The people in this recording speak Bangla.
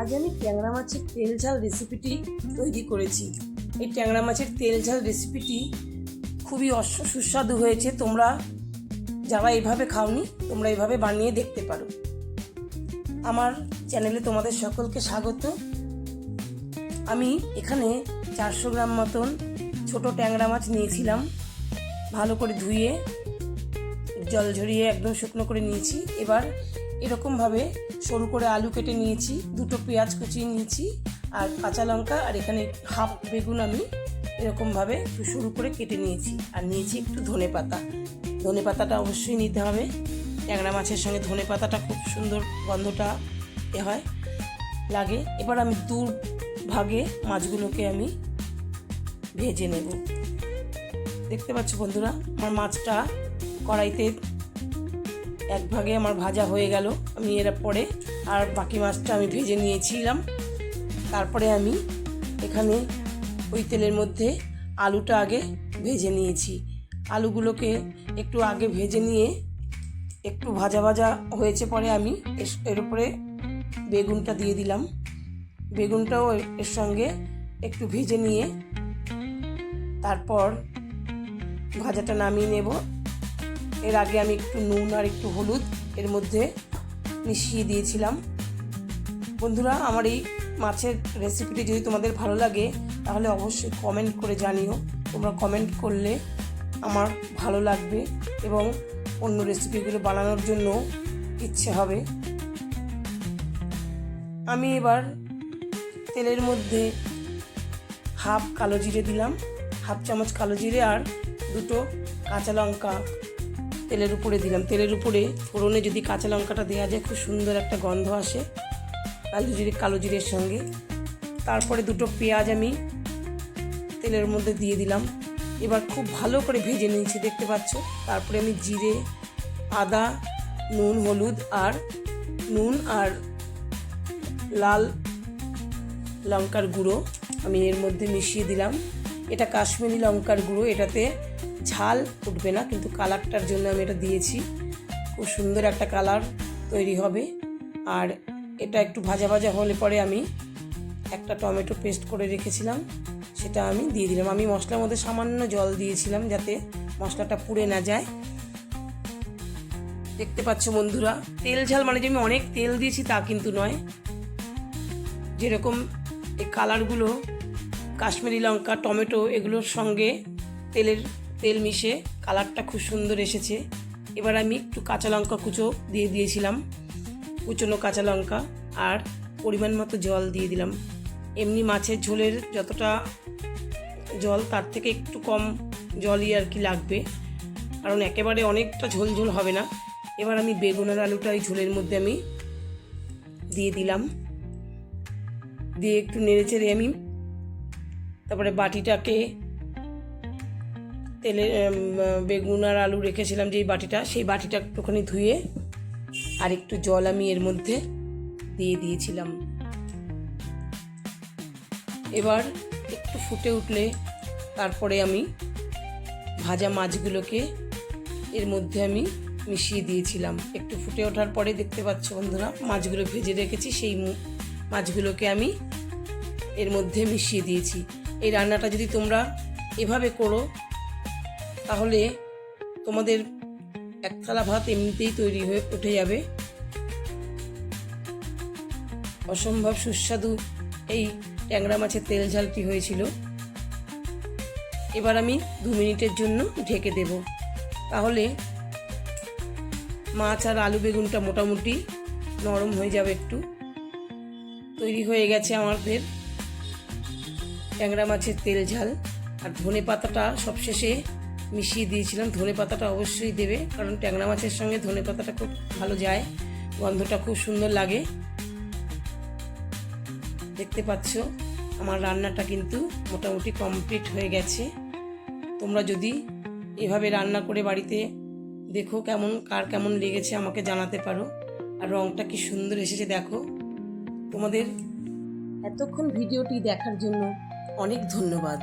আজ আমি ট্যাংরা মাছের তেল ঝাল রেসিপিটি তৈরি করেছি। এই ট্যাংরা মাছের তেল ঝাল রেসিপিটি খুবই সুস্বাদু হয়েছে। তোমরা যারা এইভাবে খাওনি, তোমরা এইভাবে বানিয়ে দেখতে পারো। আমার চ্যানেলে তোমাদের সকলকে স্বাগত। আমি এখানে চারশো গ্রাম মতন ছোট ট্যাংরা মাছ নিয়েছিলাম। ভালো করে ধুয়ে, জল ঝরিয়ে একদম শুকনো করে নিয়েছি। এবার এরকমভাবে সরু করে আলু কেটে নিয়েছি, দুটো পেঁয়াজ কুচিয়ে নিয়েছি আর কাঁচা লঙ্কা আর এখানে হাফ বেগুন আমি এরকমভাবে একটু সরু করে কেটে নিয়েছি আর নিয়েছি একটু ধনে পাতা। ধনে পাতাটা অবশ্যই নিতে হবে। ট্যাংরা মাছের সঙ্গে ধনে পাতাটা খুব সুন্দর গন্ধটা এ হয়, লাগে। এবার আমি দু ভাগে মাছগুলোকে আমি ভেজে নেব। দেখতে পাচ্ছ বন্ধুরা, আমার মাছটা কড়াইতে এক ভাগে আমার ভাজা হয়ে গেল। আমি এর পরে আর বাকি মাছটা আমি ভেজে নিয়েছিলাম। তারপরে আমি এখানে ওই তেলের মধ্যে আলুটা আগে ভেজে নিয়েছি। আলুগুলোকে একটু আগে ভেজে নিয়ে একটু ভাজা ভাজা হয়েছে পরে আমি এর উপরে বেগুনটা দিয়ে দিলাম। বেগুনটাও এর সঙ্গে একটু ভেজে নিয়ে তারপর ভাজাটা নামিয়ে নেব। এর আগে আমি একটু নুন আর একটু হলুদ এর মধ্যে মিশিয়ে দিয়েছিলাম। বন্ধুরা, আমার এই মাছের রেসিপিটি যদি তোমাদের ভালো লাগে, তাহলে অবশ্যই কমেন্ট করে জানিও। তোমরা কমেন্ট করলে আমার ভালো লাগবে এবং অন্য রেসিপিগুলো বানানোর জন্য ইচ্ছে হবে। আমি এবার তেলের মধ্যে হাফ কালো জিরে দিলাম, হাফ চামচ কালো জিরে আর দুটো কাঁচা লঙ্কা তেলের উপরে দিলাম। তেলের উপরে ফোড়নে যদি কাঁচা লঙ্কাটা দেওয়া যায়, খুব সুন্দর একটা গন্ধ আসে। কালো জিরে, কালো জিরের সঙ্গে। তারপরে দুটো পেঁয়াজ আমি তেলের মধ্যে দিয়ে দিলাম। এবার খুব ভালো করে ভেজে নিয়েছি, দেখতে পাচ্ছ? তারপরে আমি জিরে, আদা, নুন, হলুদ আর নুন আর লাল লঙ্কার গুঁড়ো আমি এর মধ্যে মিশিয়ে দিলাম। এটা কাশ্মীরি লঙ্কার গুঁড়ো, এটাতে ঝাল উঠবে না, কিন্তু কালারটার জন্য আমি এটা দিয়েছি। খুব সুন্দর একটা কালার তৈরি হবে। আর এটা একটু ভাজা ভাজা হলে পরে আমি একটা টমেটো পেস্ট করে রেখেছিলাম, সেটা আমি দিয়ে দিলাম। আমি মশলার মধ্যে সামান্য জল দিয়েছিলাম যাতে মশলাটা পুড়ে না যায়। দেখতে পাচ্ছ বন্ধুরা, তেল ঝাল মানে যে আমি অনেক তেল দিয়েছি তা কিন্তু নয়। যেরকম এই কালারগুলো কাশ্মীরি লঙ্কা, টমেটো, এগুলোর সঙ্গে তেলের তেল মিশে কালারটা খুব সুন্দর এসেছে। এবার আমি একটু কাঁচা লঙ্কা কুচো দিয়ে দিয়েছিলাম। কুচনো কাঁচা লঙ্কা আর পরিমাণ মতো জল দিয়ে দিলাম। এমনি মাছের ঝোলের যতটা জল, তার থেকে একটু কম জলই আর কি লাগবে। কারণ একেবারে অনেকটা ঝোল ঝোল হবে না। এবার আমি বেগুন আর আলুটা এই ঝোলের মধ্যে আমি দিয়ে দিলাম। দিয়ে একটু নেড়ে চেড়ে আমি তারপরে বাটিটাকে তেলে বেগুন আর আলু রেখেছিলাম যেই বাটিটা, সেই বাটিটা একটুখানি ধুয়ে আর একটু জল আমি এর মধ্যে দিয়ে দিয়েছিলাম। এবার একটু ফুটে উঠলে তারপরে আমি ভাজা মাছগুলোকে এর মধ্যে আমি মিশিয়ে দিয়েছিলাম। একটু ফুটে ওঠার পরে দেখতে পাচ্ছ বন্ধুরা, মাছগুলো ভেজে রেখেছি, সেই মাছগুলোকে আমি এর মধ্যে মিশিয়ে দিয়েছি। এই রান্নাটা যদি তোমরা এভাবে করো তাহলে তোমাদের এক থালা ভাত এমনিতেই তৈরি হয়ে উঠে যাবে। অসম্ভব সুস্বাদু এই ট্যাংরা মাছের তেল ঝালটি হয়েছিল। এবার আমি দু মিনিটের জন্য ঢেকে দেব। তাহলে মাছ আর আলু বেগুনটা মোটামুটি নরম হয়ে যাবে একটু। তৈরি হয়ে গেছে আমাদের ট্যাংরা মাছের তেল ঝাল। আর ধনে পাতাটা সবশেষে মিশিয়ে দিয়েছিলাম। ধনে পাতাটা অবশ্যই দেবে, কারণ ট্যাংরা মাছের সঙ্গে ধনে পাতাটা খুব ভালো যায়। গন্ধটা খুব সুন্দর লাগে। দেখতে পাচ্ছ, আমার রান্নাটা কিন্তু মোটামুটি কমপ্লিট হয়ে গেছে। তোমরা যদি এভাবে রান্না করে বাড়িতে দেখো কেমন, কার কেমন লেগেছে আমাকে জানাতে পারো। আর রঙটা কি সুন্দর এসেছে, দেখো। তোমাদের এতক্ষণ ভিডিওটি দেখার জন্য অনেক ধন্যবাদ।